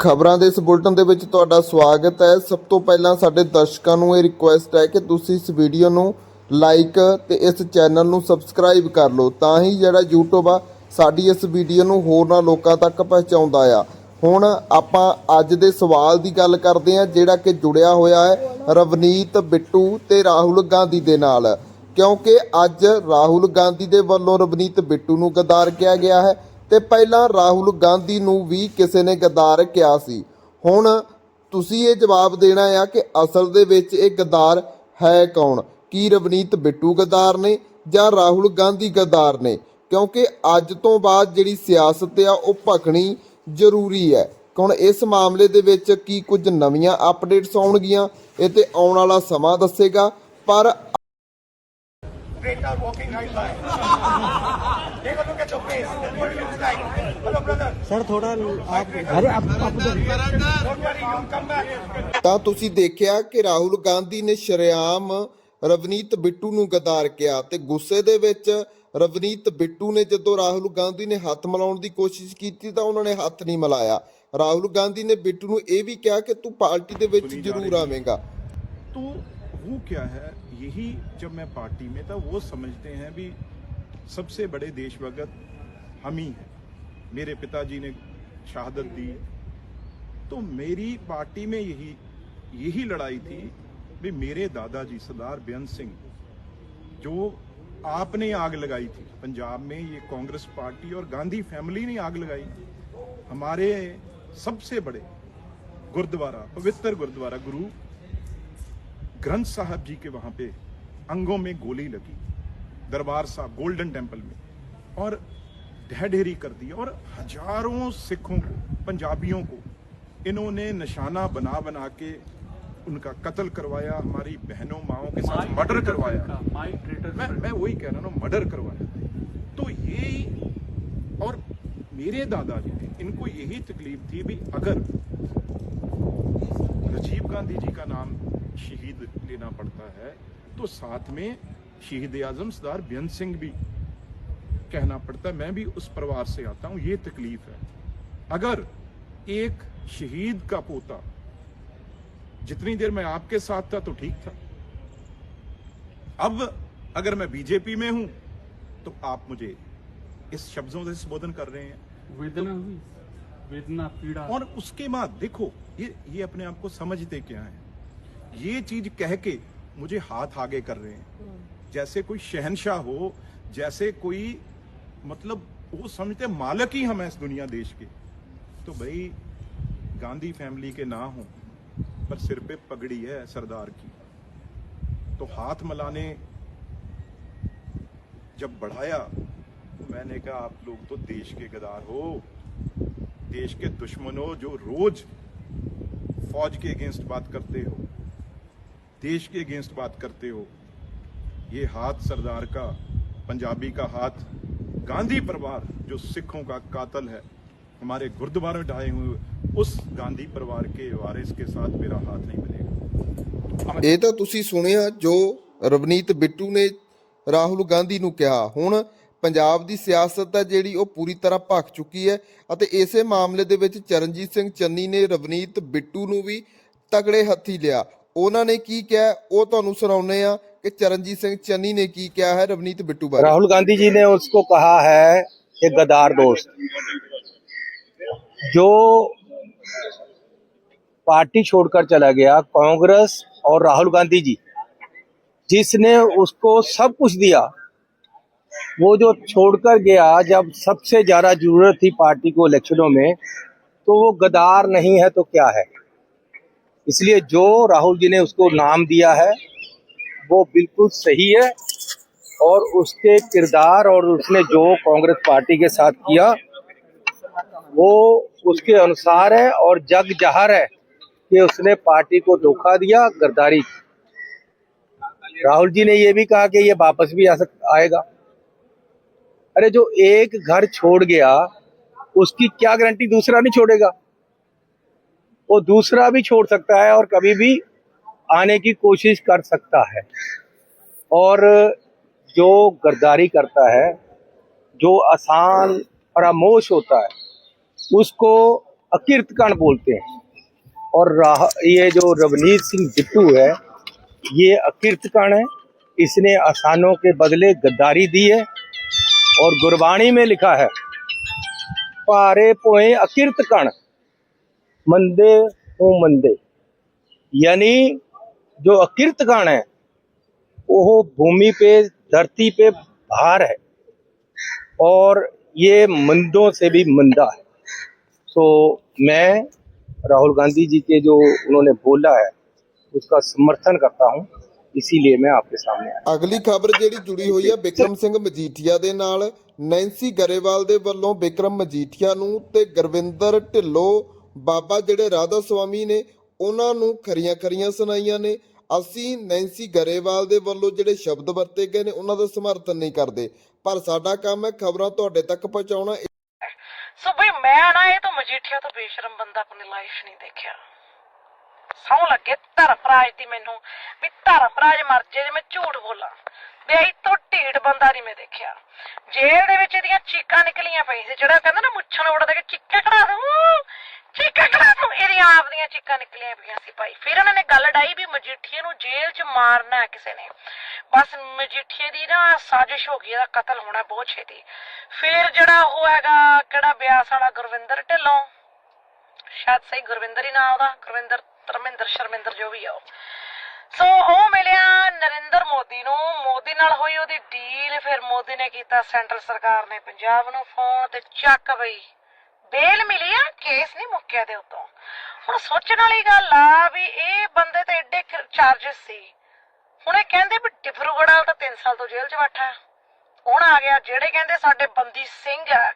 ਖਬਰਾਂ ਦੇ ਇਸ ਬੁਲਟਨ ਦੇ ਵਿੱਚ ਤੁਹਾਡਾ ਸਵਾਗਤ ਹੈ। ਸਭ ਤੋਂ ਪਹਿਲਾਂ ਸਾਡੇ ਦਰਸ਼ਕਾਂ ਨੂੰ ਇਹ ਰਿਕੁਐਸਟ ਹੈ ਕਿ ਤੁਸੀਂ ਇਸ ਵੀਡੀਓ ਨੂੰ ਲਾਈਕ ਤੇ ਇਸ ਚੈਨਲ ਨੂੰ ਸਬਸਕ੍ਰਾਈਬ ਕਰ ਲਓ। ਤਾਂ ਹੀ ਜਿਹੜਾ YouTube ਆ, ਸਾਡੀ ਇਸ ਵੀਡੀਓ ਨੂੰ ਹੋਰਨਾਂ ਲੋਕਾਂ ਤੱਕ ਪਹੁੰਚਾਉਂਦਾ ਆ। ਹੁਣ ਆਪਾਂ ਅੱਜ ਦੇ ਸਵਾਲ ਦੀ ਗੱਲ ਕਰਦੇ ਹਾਂ, ਜਿਹੜਾ ਕਿ ਜੁੜਿਆ ਹੋਇਆ ਹੈ ਰਵਨੀਤ ਬਿੱਟੂ ਤੇ ਰਾਹੁਲ ਗਾਂਧੀ ਦੇ ਨਾਲ। ਕਿਉਂਕਿ ਅੱਜ ਰਾਹੁਲ ਗਾਂਧੀ ਦੇ ਵੱਲੋਂ ਰਵਨੀਤ ਬਿੱਟੂ ਨੂੰ ਗਦਾਰ ਕਿਹਾ ਗਿਆ ਹੈ। ਤੇ ਪਹਿਲਾਂ ਰਾਹੁਲ ਗਾਂਧੀ ਨੂੰ ਵੀ ਕਿਸੇ ਨੇ ਗਦਾਰ ਕਿਹਾ ਸੀ। ਹੁਣ ਤੁਸੀਂ ਇਹ ਜਵਾਬ ਦੇਣਾ ਆ ਕਿ ਅਸਲ ਦੇ ਵਿੱਚ ਇਹ ਗਦਾਰ ਹੈ ਕੌਣ? ਕੀ ਰਵਨੀਤ ਬਿੱਟੂ ਗਦਾਰ ਨੇ ਜਾਂ ਰਾਹੁਲ ਗਾਂਧੀ ਗਦਾਰ ਨੇ? ਕਿਉਂਕਿ ਅੱਜ ਤੋਂ ਬਾਅਦ ਜਿਹੜੀ ਸਿਆਸਤ ਆ, ਉਹ ਭਖਣੀ ਜ਼ਰੂਰੀ ਹੈ। ਹੁਣ ਇਸ ਮਾਮਲੇ ਦੇ ਵਿੱਚ ਕੀ ਕੁਝ ਨਵੀਆਂ ਅਪਡੇਟਸ ਆਉਣਗੀਆਂ, ਇਹ ਤੇ ਆਉਣ ਵਾਲਾ ਸਮਾਂ ਦੱਸੇਗਾ, ਪਰ straight out walking right by. Take a look at your face. That's what it looks like. Hello, brother. Sir थोड़ा आप अरे आप आप उधर Don't worry, you'll come back. ਤਾਂ ਤੁਸੀਂ ਦੇਖਿਆ ਕਿ ਰਾਹੁਲ ਗਾਂਧੀ ਨੇ ਸ਼ਰੇਆਮ ਰਵਨੀਤ ਬਿੱਟੂ ਨੂੰ ਗਦਾਰ ਕਿਹਾ ਤੇ ਗੁੱਸੇ ਦੇ ਵਿੱਚ ਰਵਨੀਤ ਬਿੱਟੂ ਨੇ ਜਦੋਂ ਰਾਹੁਲ ਗਾਂਧੀ ਨੇ ਹੱਥ ਮਿਲਾਉਣ ਦੀ ਕੋਸ਼ਿਸ਼ ਕੀਤੀ ਤਾਂ ਉਹਨਾਂ ਨੇ ਹੱਥ ਨਹੀਂ ਮਿਲਾਇਆ ਰਾਹੁਲ ਗਾਂਧੀ ਨੇ ਬਿੱਟੂ ਨੂੰ ਇਹ ਵੀ ਕਿਹਾ ਕਿ ਤੂੰ ਪਾਰਟੀ ਦੇ ਵਿੱਚ ਜ਼ਰੂਰ ਆਵੇਂਗਾ तो वो क्या है, यही जब मैं पार्टी में था, वो समझते हैं भी सबसे बड़े देशभगत हम ही हैं। मेरे पिताजी ने शहादत दी। तो मेरी पार्टी में यही यही लड़ाई थी भी मेरे दादाजी सरदार बेअंत सिंह, जो आपने आग लगाई थी। पंजाब में ये कांग्रेस पार्टी और गांधी फैमिली ने आग लगाई। हमारे सबसे बड़े गुरुद्वारा, पवित्र गुरुद्वारा, गुरु ग्रंथ साहब जी के वहाँ पे अंगों में गोली लगी दरबार साहब गोल्डन टेंपल में और ढह ढेरी कर दी और हज़ारों सिखों को पंजाबियों को इन्होंने निशाना बना बना के उनका कत्ल करवाया हमारी बहनों माओं के साथ मर्डर करवाया। मैं मैं वही कह रहा हूँ मर्डर करवाया। तो ये और मेरे दादाजी थे इनको यही तकलीफ़ थी भी अगर राजीव गांधी जी का नाम शहीद लेना पड़ता है तो साथ में शहीद आज़म सरदार बेअंत सिंह भी कहना पड़ता है मैं भी उस परिवार से आता हूँ ये तकलीफ़ है। अगर एक शहीद का पोता जितनी देर मैं आपके साथ था तो ठीक था। अब अगर मैं बीजेपी में हूँ तो आप मुझे इस शब्दों से संबोधन कर रहे हैं। वेदना हुई वेदना पीड़ा। और उसके बाद देखो ये ये अपने आप को समझते क्या है? ये चीज़ कह के मुझे हाथ आगे कर रहे हैं। जैसे कोई शहनशाह हो, जैसे कोई मतलब वो समझते मालक ही हम हैं इस दुनिया देश के। तो भाई, गांधी फैमिली के ना हो, पर सिर पे पगड़ी है सरदार की। तो हाथ मिलाने जब बढ़ाया तो मैंने कहा, आप लोग तो देश के गदार हो। देश के दुश्मनों जो रोज फौज के अगेंस्ट बात करते हो देश के अगेंस्ट बात करते हो ये हाथ सरदार का पंजाबी का हाथ गांधी परिवार जो सिखों का कातल है हमारे गुरुद्वारे में ढाए हुए उस गांधी परिवार के वारिस के साथ मेरा हाथ नहीं मिलेगा ਇਹ ਤਾਂ ਤੁਸੀਂ ਸੁਣਿਆ ਜੋ ਰਵਨੀਤ ਬਿੱਟੂ ਨੇ ਰਾਹੁਲ ਗਾਂਧੀ ਨੂੰ ਕਿਹਾ ਹੁਣ ਪੰਜਾਬ ਦੀ ਸਿਆਸਤ ਹੈ ਜਿਹੜੀ ਉਹ ਪੂਰੀ ਤਰ੍ਹਾਂ ਭਖ ਚੁੱਕੀ ਹੈ ਅਤੇ ਇਸੇ ਮਾਮਲੇ ਦੇ ਵਿੱਚ ਚਰਨਜੀਤ ਸਿੰਘ ਚੰਨੀ ਨੇ ਰਵਨੀਤ ਬਿੱਟੂ ਨੂੰ ਵੀ ਤਗੜੇ ਹੱਥੀ ਲਿਆ ਉਹਨਾਂ ਨੇ ਕੀ ਕਿਹਾ ਉਹ ਤੁਹਾਨੂੰ ਸੁਣਾਉਂਦੇ ਆ ਕਿ ਚਰਨਜੀਤ ਸਿੰਘ ਚੰਨੀ ਨੇ ਕੀ ਕਿਹਾ ਹੈ ਰਵਨੀਤ ਬਿੱਟੂ ਬਾਰੇ राहुल गांधी जी ने उसको कहा है कि गद्दार दोस्त जो पार्टी छोड़कर चला गया कांग्रेस और राहुल गांधी जी जिसने उसको सब कुछ दिया वो जो छोड़कर गया जब सबसे ज्यादा जरूरत थी पार्टी को इलेक्शनों में तो वो गद्दार नहीं है तो क्या है इसलिए जो राहुल जी ने उसको नाम दिया है, वो बिल्कुल सही है और उसके किरदार और उसने जो कांग्रेस पार्टी के साथ किया, वो उसके अनुसार है और जग जहर है कि उसने पार्टी को धोखा दिया, गद्दारी राहुल जी ने ये भी कहा कि ये वापस भी आ सक, आएगा। अरे जो एक घर छोड़ गया, उसकी क्या गारंटी दूसरा नहीं छोड़ेगा? वो दूसरा भी छोड़ सकता है और कभी भी आने की कोशिश कर सकता है। और जो गद्दारी करता है, जो आसान फरामोश होता है, उसको अकीर्तकांड बोलते हैं। और राह, ये जो रवनीत सिंह बिट्टू है, ये अकीर्तकांड है। इसने आसानों के बदले गद्दारी दी है और गुरबाणी में लिखा है, पारे पोए अकीर्तकण मंदे हो मंदे यानी जो अकीर्तकण है वो भूमि पे धरती पे भार है और ये मंदों से भी मंदा है तो मैं राहुल गांधी जी के जो उन्होंने बोला है उसका समर्थन करता हूँ इसीलिए मैं आपके सामने आया ਅਗਲੀ ਖਬਰ ਜਿਹੜੀ ਜੁੜੀ ਹੋਈ ਹੈ ਬਿਕਰਮ ਸਿੰਘ ਮਜੀਠੀਆ ਦੇ ਨਾਲ ਨੈਂਸੀ ਗਰੇਵਾਲ ਦੇ ਵੱਲੋਂ ਬਿਕਰਮ ਮਜੀਠੀਆ ਨੂੰ ਤੇ ਗੁਰਵਿੰਦਰ ਢਿੱਲੋਂ ਬਾਬਾ ਜਿਹੜੇ ਰਾਧਾ ਸੁਆਮੀ ਨੇ, ਉਹਨਾਂ ਨੂੰ ਖਰੀਆਂ ਖਰੀਆਂ ਸੁਣਾਈਆਂ ਨੇ। ਅਸੀਂ ਨੈਂਸੀ ਗਰੇਵਾਲ ਦੇ ਵੱਲੋਂ ਜਿਹੜੇ ਸ਼ਬਦ ਵਰਤੇ ਗਏ ਨੇ, ਉਹਨਾਂ ਦਾ ਸਮਰਥਨ ਨਹੀਂ ਕਰਦੇ। ਪਰ ਸਾਡਾ ਕੰਮ ਹੈ ਖਬਰਾਂ ਤੁਹਾਡੇ ਤੱਕ ਪਹੁੰਚਾਉਣਾ। ਸੋ ਬਈ ਮੈਂ ਨਾ ਇਹ ਤਾਂ ਮਜੀਠੀਆ ਤੋਂ ਬੇਸ਼ਰਮ ਬੰਦਾ ਆਪਣੀ ਲਾਈਫ ਨਹੀਂ ਦੇਖਿਆ। ਸੌ ਲੱਗੇ ਧਰਮਰਾਜ ਦੀ ਮੈਨੂੰ, ਵੀ ਧਰਮਰਾਜ ਮਰ ਜੇ ਜੇ ਮੈਂ ਝੂਠ ਬੋਲਾਂ। ਵੀ ਤੋਂ ਢੀਡ ਬੰਦਾ ਨਹੀਂ ਮੈਂ ਦੇਖਿਆ। ਜੇਲ੍ਹ ਦੇ ਵਿੱਚ ਇਹਦੀਆਂ ਚੀਕਾਂ ਨਿਕਲੀਆਂ ਪਈ ਸੀ ਜਿਹੜਾ ਕਹਿੰਦਾ ਨਾ ਮੁੱਛਾਂ ਨੂੰ ਉੜਦਾ ਕਿ ਚੀਕਾਂ ਕਢਾ ਦੂੰ ਚੀਕਾਂ ਕਢਾ ਦੂੰ ਇਹਦੀਆਂ ਆਪ ਦੀਆਂ ਚੀਕਾਂ ਨਿਕਲੀਆਂ ਪਈਆਂ ਸੀ ਭਾਈ। ਫਿਰ ਉਹਨਾਂ ਨੇ ਗੱਲ ਡਾਈ ਵੀ ਮਜੀਠੀਏ ਨੂੰ ਜੇਲ੍ਹ 'ਚ ਮਾਰਨਾ ਕਿਸੇ ਨੇ। ਬਸ ਮਜੀਠੀਏ ਦੀ ਨਾ ਸਾਜ਼ਿਸ਼ ਹੋ ਗਈ, ਇਹਦਾ ਕਤਲ ਹੋਣਾ ਬਹੁਤ ਛੇਤੀ। ਫਿਰ ਜਿਹੜਾ ਉਹ ਹੈਗਾ, ਕਿਹੜਾ ਬਿਆਸ ਵਾਲਾ, ਗੁਰਵਿੰਦਰ ਢਿੱਲੋਂ? ਸ਼ਾਇਦ ਸਹੀ ਗੁਰਵਿੰਦਰ ਹੀ ਨਾਮ ਉਹਦਾ, ਗੁਰਵਿੰਦਰ, ਧਰਮਿੰਦਰ, ਸ਼ਰਮਿੰਦਰ ਜੋ ਵੀ ਆ ਉਹ। ਸੋ ਉਹ ਮਿਲਿਆ ਨਰਿੰਦਰ ਮੋਦੀ ਨੂੰ। ਮੋਦੀ ਨਾਲ ਹੋਈ ਉਹਦੀ ਡੀਲ, ਫਿਰ ਮੋਦੀ ਨੇ ਕੀਤਾ ਸੈਂਟਰ ਸਰਕਾਰ ਨੇ ਪੰਜਾਬ ਨੂੰ ਫੋਨ ਤੇ ਚੱਕ ਬਈ। ਬੇਲ ਮਿਲੀ ਆ, ਕੇਸ ਨਹੀਂ ਮੁੱਕਿਆ ਦੇ ਉਤੋਂ। ਹੁਣ ਸੋਚਣ ਵਾਲੀ ਗੱਲ ਆ ਵੀ ਇਹ ਬੰਦੇ ਤੇ ਐਡੇ ਚਾਰजेस ਸੀ। ਹੁਣ ਇਹ ਕਹਿੰਦੇ ਵੀ ਡਿਫਰੂਗੜ੍ਹ ਤਾਂ 3 ਸਾਲ ਤੋਂ ਜੇਲ੍ਹ 'ਚ ਬੈਠਾ ਹੁਣ ਆ ਗਿਆ, ਜਿਹੜੇ ਕਹਿੰਦੇ ਸਾਡੇ ਬੰਦੀ ਸਿੰਘ ਆ,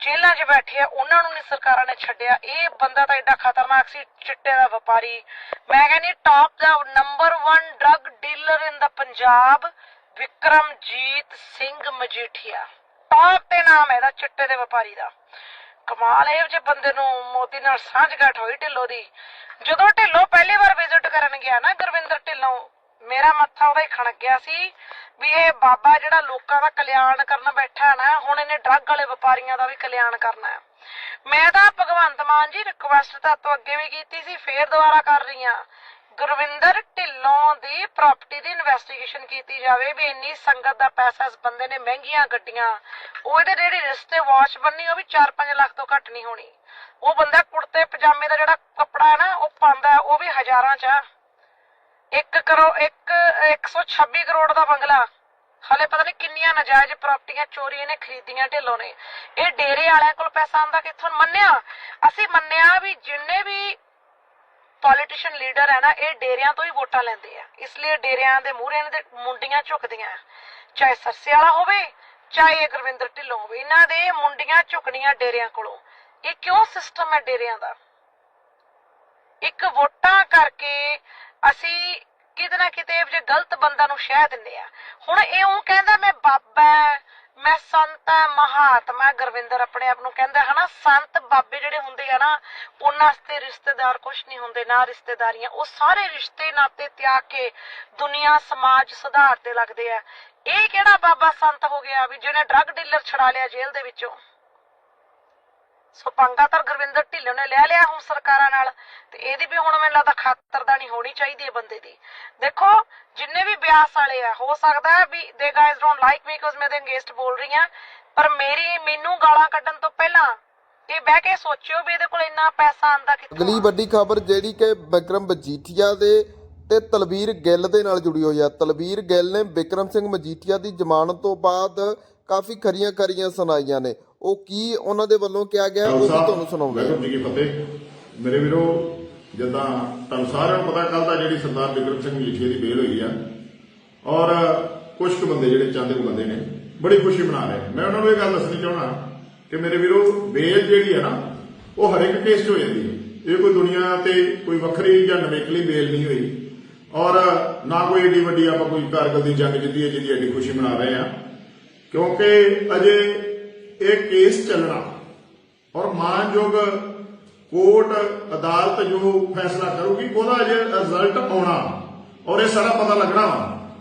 ਜੇਲ੍ਹਾਂ 'ਚ ਬੈਠੇ ਆ, ਉਹਨਾਂ ਨੂੰ ਨਹੀਂ ਸਰਕਾਰਾਂ ਨੇ ਛੱਡਿਆ। ਇਹ ਬੰਦਾ ਤਾਂ ਐਡਾ ਖਤਰਨਾਕ ਸੀ, ਚਿੱਟੇ ਦਾ ਵਪਾਰੀ। ਮੈਂ ਕਹਿੰਦੀ top the number 1 drug dealer in the Punjab, Vikramjit Singh Majithia. Top ਤੇ ਨਾਮ ਹੈ ਇਹਦਾ, ਚਿੱਟੇ ਦੇ ਵਪਾਰੀ ਦਾ। ਕਮਾਲ ਹੈ ਜੇ ਬੰਦੇ ਨੂੰ ਮੋਦੀ ਨਾਲ ਸਾਂਝਗਾਠ ਹੋਈ ਢਿੱਲੋਂ ਦੀ। ਜਦੋਂ ਢਿੱਲੋਂ ਪਹਿਲੀ ਵਾਰ ਵਿਜ਼ਿਟ ਕਰਨ ਗਿਆ ਨਾ ਗੁਰਵਿੰਦਰ ਢਿੱਲੋਂ, ਮੇਰਾ ਮੱਥਾ ਉਹਦਾ ਹੀ ਖਣਕ ਗਿਆ ਸੀ ਵੀ ਇਹ ਬਾਬਾ ਜਿਹੜਾ ਲੋਕਾਂ ਦਾ ਕਲਿਆਣ ਕਰਨ ਬੈਠਾ ਨਾ, ਹੁਣ ਇਹਨੇ ਡਰੱਗ ਵਾਲੇ ਵਪਾਰੀਆਂ ਦਾ ਵੀ ਕਲਿਆਣ ਕਰਨਾ ਹੈ। ਮੈਂ ਤਾਂ ਭਗਵੰਤ ਮਾਨ ਜੀ ਰਿਕੁਐਸਟ ਤਾਂ ਤੋਂ ਅੱਗੇ ਵੀ ਕੀਤੀ ਸੀ, ਫੇਰ ਦੁਬਾਰਾ ਕਰ ਰਹੀ ਆ ਗੁਰਵਿੰਦਰ ਢਿੱਲੋਂ ਦੀ ਪ੍ਰਾਪਰਟੀ ਦੀ ਇਨਵੈਸਟੀਗੇਸ਼ਨ ਕੀਤੀ ਜਾਵੇ ਵੀ ਇੰਨੀ ਸੰਗਤ ਦਾ ਪੈਸਾ ਇਸ ਬੰਦੇ ਨੇ ਮਹਿੰਗੀਆਂ ਗੱਡੀਆਂ ਉਹ ਜਿਹੜੀ ਰਿਸ਼ਤੇ ਵਾਚ ਬੰਨੀ, ਉਹ ਵੀ 4-5 ਲੱਖ ਤੋਂ ਘੱਟ ਨਹੀਂ ਹੋਣੀ। ਉਹ ਬੰਦਾ ਕੁੜਤੇ, ਪਜਾਮੇ ਦਾ ਜਿਹੜਾ ਕੱਪੜਾ ਹੈ ਨਾ, ਉਹ ਪਾਉਂਦਾ ਉਹ ਵੀ ਹਜ਼ਾਰਾਂ ਚ। ਆ 1 ਕਰੋ 1 126 ਕਰੋੜ ਦਾ ਬੰਗਲਾ। ਹਲੇ ਪਤਾ ਨਹੀਂ ਕਿੰਨੀਆਂ ਨਜਾਇਜ਼ ਪ੍ਰਾਪਰਟੀਆਂ ਚੋਰੀ ਇਹਨੇ ਖਰੀਦੀਆਂ ਢਿੱਲੋਂ ਨੇ। ਇਹ ਡੇਰੇ ਵਾਲਿਆਂ ਕੋਲ ਪੈਸਾ ਆਂਦਾ ਕਿੱਥੋਂ? ਮੰਨਿਆ? ਅਸੀਂ ਮੰਨਿਆ ਵੀ ਜਿੰਨੇ ਵੀ ਪੋਲੀਟੀਸ਼ੀਅਨ ਲੀਡਰ ਹੈ ਨਾ, ਇਹ ਡੇਰਿਆਂ ਤੋਂ ਹੀ ਵੋਟਾਂ ਲੈਂਦੇ ਆ। ਇਸ ਲਈ ਡੇਰਿਆਂ ਦੇ ਮੂਹਰੇ ਇਹਨਾਂ ਦੇ ਮੁੰਡੀਆਂ ਝੁਕਦੀਆਂ ਚਾਹੇ ਸਰਸੇ ਵਾਲਾ ਹੋਵੇ, ਚਾਹੇ ਗੁਰਵਿੰਦਰ ਢਿੱਲੋਂ ਹੋਵੇ, ਇਹਨਾਂ ਦੇ ਮੁੰਡੀਆਂ ਝੁਕਣੀਆਂ ਡੇਰਿਆਂ ਕੋਲੋਂ। ਇਹ ਕਿਉਂ ਸਿਸਟਮ ਹੈ ਡੇਰਿਆਂ ਦਾ? ਇੱਕ ਵੋਟਾਂ ਕਰਕੇ ਅਸੀਂ ਕਿਤੇ ਨਾ ਕਿਤੇ ਜੇ ਗਲਤ ਬੰਦਾ ਨੂੰ ਸ਼ਹਿ ਦਿੰਦੇ ਆ। ਹੁਣ ਇਹ ਉਹ ਕਹਿੰਦਾ, ਮੈਂ ਬਾਬਾ ਮੈਂ ਸੰਤ ਮਹਾਤਮਾ ਗੁਰਵਿੰਦਰ ਆਪਣੇ ਆਪ ਨੂੰ ਕਹਿੰਦਾ, ਹਨਾ, ਸੰਤ ਬਾਬੇ ਜਿਹੜੇ ਹੁੰਦੇ ਆ ਨਾ, ਉਹਨਾਂ ਵਾਸਤੇ ਰਿਸ਼ਤੇਦਾਰ ਕੁਝ ਨਹੀਂ ਹੁੰਦੇ, ਨਾ ਰਿਸ਼ਤੇਦਾਰੀਆਂ। ਉਹ ਸਾਰੇ ਰਿਸ਼ਤੇ ਨਾਤੇ ਤਿਆਗ ਕੇ ਦੁਨੀਆ, ਸਮਾਜ ਸੁਧਾਰ ਤੇ ਲੱਗਦੇ ਆ। ਇਹ ਕਿਹੜਾ ਬਾਬਾ ਸੰਤ ਹੋ ਗਿਆ ਵੀ ਜਿਹਨੇ ਡਰੱਗ ਡੀਲਰ ਛੜਾ ਲਿਆ ਜੇਲ੍ਹ ਦੇ ਵਿੱਚੋਂ? ਸੋ ਪੰਗਾ ਤਾਂ ਗੁਰਵਿੰਦਰ ਢਿੱਲੋਂ ਨੇ ਲੈ ਲਿਆ ਹੁਣ ਸਰਕਾਰਾਂ ਨਾਲ। ਤੇ ਇਹਦੀ ਵੀ ਹੁਣ ਮੈਨੂੰ ਲੱਗਦਾ ਖਾਤਰਦਾਰੀ ਹੋਣੀ ਚਾਹੀਦੀ ਹੈ ਬੰਦੇ ਦੀ। ਦੇਖੋ ਜਿੰਨੇ ਵੀ ਬਿਆਸ ਵਾਲੇ ਆ ਹੋ ਸਕਦਾ ਹੈ ਵੀ the guys don't like me because ਮੈਂ ਤੇ ਅੰਗੇਸਟ ਬੋਲ ਰਹੀ ਆ ਪਰ ਮੇਰੀ ਮੈਨੂੰ ਗਾਲਾਂ ਕੱਢਣ ਤੋਂ ਪਹਿਲਾਂ ਇਹ ਬਹਿ ਕੇ ਸੋਚਿਓ ਵੀ ਇਹਦੇ ਕੋਲ ਇੰਨਾ ਪੈਸਾ ਆਂਦਾ ਕਿੱਥੋਂ ਅਗਲੀ ਆ। ਵੱਡੀ ਖਬਰ ਜਿਹੜੀ ਕਿ ਬਿਕਰਮ ਮਜੀਠੀਆ ਦੇ ਤੇ ਤਲਵੀਰ ਗਿੱਲ ਦੇ ਨਾਲ ਜੁੜੀ ਹੋਈ ਹੈ ਤਲਵੀਰ ਗਿੱਲ ਨੇ ਬਿਕਰਮ ਸਿੰਘ ਮਜੀਠੀਆ ਦੀ ਜ਼ਮਾਨਤ ਤੋਂ ਬਾਅਦ ਕਾਫੀ ਖਰੀਆਂ ਖਰੀਆਂ ਸੁਣਾਈਆਂ ਨੇ। ਉਹ ਕੀ ਉਹਨਾਂ ਦੇ ਵੱਲੋਂ ਕਿਹਾ ਗਿਆ ਉਹ ਵੀ ਤੁਹਾਨੂੰ ਸੁਣਾਉਂਦੇ ਹਾਂ ਜੀ ਕੀ ਫਤਿਹ ਮੇਰੇ ਵੀਰੋ ਜਿੱਦਾਂ ਤੁਹਾਨੂੰ ਸਾਰਿਆਂ ਨੂੰ ਪਤਾ ਕੱਲ ਦਾ ਜਿਹੜੀ ਸਰਦਾਰ ਬਿਕਰਮ ਸਿੰਘ ਮਜੀਠੀਆ ਦੀ ਬੇਲ ਹੋਈ ਆ ਔਰ ਕੁਝ ਕੁ ਬੰਦੇ ਜਿਹੜੇ ਚਾਹੁੰਦੇ ਕੁ ਬੰਦੇ ਨੇ ਬੜੀ ਖੁਸ਼ੀ ਮਨਾ ਰਹੇ। ਮੈਂ ਉਹਨਾਂ ਨੂੰ ਇਹ ਗੱਲ ਦੱਸਣੀ ਚਾਹਣਾ ਕਿ ਮੇਰੇ ਵੀਰੋ ਬੇਲ ਜਿਹੜੀ ਹੈ ਨਾ ਉਹ ਹਰ ਇੱਕ ਕੇਸ 'ਚ ਹੋ ਜਾਂਦੀ ਹੈ। ਇਹ ਕੋਈ ਦੁਨੀਆ ਤੇ ਕੋਈ ਵੱਖਰੀ ਜਾਂ ਨਵੇਕਲੀ ਬੇਲ ਨਹੀਂ ਹੋਈ। ਔਰ ਨਾ ਕੋਈ ਏਡੀ ਵੱਡੀ ਆਪਾਂ ਕੋਈ ਕਾਰਗਲ ਦੀ ਜੰਗ ਜਿੱਤੀ ਹੈ ਜਿਹਦੀ ਐਡੀ ਖੁਸ਼ੀ ਮਨਾ ਰਹੇ ਆ। ਕਿਉਂਕਿ ਅਜੇ ਇਹ ਕੇਸ ਚੱਲਣਾ। ਔਰ ਮਾਨਯੋਗ ਕੋਰਟ ਅਦਾਲਤ ਜੋ ਫੈਸਲਾ ਕਰੂਗੀ, ਉਹਦਾ ਅਜੇ ਰਿਜ਼ਲਟ ਆਉਣਾ। ਔਰ ਇਹ ਸਾਰਾ ਪਤਾ ਲੱਗਣਾ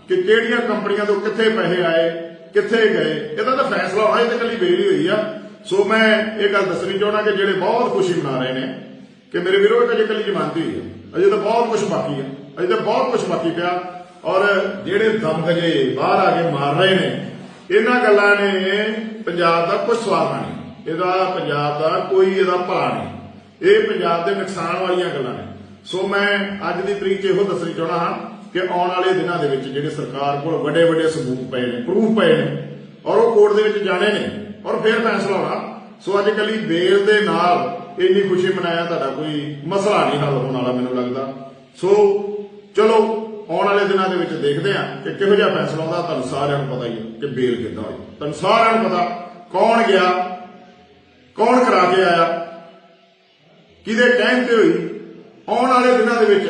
ਕਿ ਕਿਹੜੀਆਂ ਕੰਪਨੀਆਂ ਤੋਂ ਕਿੱਥੇ ਪੈਸੇ ਆਏ, ਕਿੱਥੇ ਗਏ। ਇਹਦਾ ਤਾਂ ਫੈਸਲਾ ਹੋਣਾ, ਇਹ ਤਾਂ ਕੱਲੀ ਬੇਲ ਹੋਈ ਆ। ਸੋ ਮੈਂ ਇਹ ਗੱਲ ਦੱਸਣੀ ਚਾਹਣਾ ਕਿ ਜਿਹੜੇ ਬਹੁਤ ਖੁਸ਼ੀ ਮਨਾ ਰਹੇ ਨੇ, ਕਿ ਮੇਰੇ ਵੀਰੋ ਇਹ ਤਾਂ ਅਜੇ ਕੱਲੀ ਜ਼ਮਾਨਤੀ ਹੋਈ ਹੈ ਅਜੇ ਤਾਂ ਬਹੁਤ ਕੁਝ ਬਾਕੀ ਹੈ ਅਜੇ ਤਾਂ ਬਹੁਤ ਕੁਝ ਬਾਕੀ ਪਿਆ। ਔਰ ਜਿਹੜੇ ਦਮ ਦਮਗਜੇ ਬਾਹਰ ਆ ਕੇ ਮਾਰ ਰਹੇ ਨੇ ਇਹਨਾਂ ਗੱਲਾਂ ਨੇ ਪੰਜਾਬ ਦਾ ਕੁਝ ਸਵਾਲ ਨਹੀਂ। ਇਹਦਾ ਪੰਜਾਬ ਦਾ ਕੋਈ ਇਹਦਾ ਭਲਾ ਨਹੀਂ। ਇਹ ਪੰਜਾਬ ਦੇ ਨੁਕਸਾਨ ਵਾਲੀਆਂ ਗੱਲਾਂ ਨੇ। ਸੋ ਮੈਂ ਅੱਜ ਦੀ ਤਰੀਕ ਇਹੋ ਦੱਸਣੀ ਚਾਹਣਾ ਹਾਂ ਕਿ ਆਉਣ ਵਾਲੇ ਦਿਨਾਂ ਦੇ ਵਿੱਚ ਜਿਹੜੇ ਸਰਕਾਰ ਕੋਲ ਵੱਡੇ ਵੱਡੇ ਸਬੂਤ ਪਏ ਨੇ ਪ੍ਰੂਫ ਪਏ ਨੇ, ਔਰ ਉਹ ਕੋਰਟ ਦੇ ਵਿੱਚ ਜਾਣੇ ਨੇ, ਔਰ ਫਿਰ ਫੈਸਲਾ ਹੋਣਾ। ਸੋ ਅੱਜ ਕੱਲੀ ਬੇਲ ਦੇ ਨਾਲ ਇੰਨੀ ਖੁਸ਼ੀ ਮਨਾਇਆ ਤੁਹਾਡਾ ਕੋਈ ਮਸਲਾ ਨਹੀਂ ਹੱਲ ਹੋਣ ਵਾਲਾ ਮੈਨੂੰ ਲੱਗਦਾ। ਸੋ ਚਲੋ ਆਉਣ ਵਾਲੇ ਦਿਨਾਂ ਦੇ ਵਿੱਚ ਦੇਖਦੇ ਹਾਂ ਕਿ ਕਿਹੋ ਜਿਹਾ ਫੈਸਲਾ ਆਉਂਦਾ। ਤੁਹਾਨੂੰ ਸਾਰਿਆਂ ਨੂੰ ਪਤਾ ਹੀ ਹੈ ਕਿ ਬੇਲ ਕਿੱਦਾਂ ਹੋਈ। ਤੁਹਾਨੂੰ ਸਾਰਿਆਂ ਨੂੰ ਪਤਾ ਕੌਣ ਗਿਆ, ਕੌਣ ਕਰਾ ਕੇ ਆਇਆ, ਕਿਹਦੇ ਕਹਿਣ ਤੇ ਹੋਈ। ਆਉਣ ਵਾਲੇ ਦਿਨਾਂ ਦੇ ਵਿੱਚ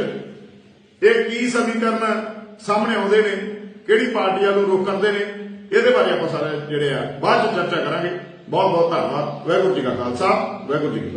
ਇਹ ਕੀ ਸਮੀਕਰਨ ਸਾਹਮਣੇ ਆਉਂਦੇ ਨੇ, ਕਿਹੜੀ ਪਾਰਟੀਆਂ ਨੂੰ ਰੋਕ ਕਰਦੇ ਨੇ, ਇਹਦੇ ਬਾਰੇ ਆਪਾਂ ਸਾਰੇ ਜਿਹੜੇ ਆ ਬਾਅਦ ਚ ਚਰਚਾ ਕਰਾਂਗੇ। ਬਹੁਤ ਬਹੁਤ ਧੰਨਵਾਦ। ਵਾਹਿਗੁਰੂ ਜੀ ਕਾ ਖਾਲਸਾ, ਵਾਹਿਗੁਰੂ ਜੀ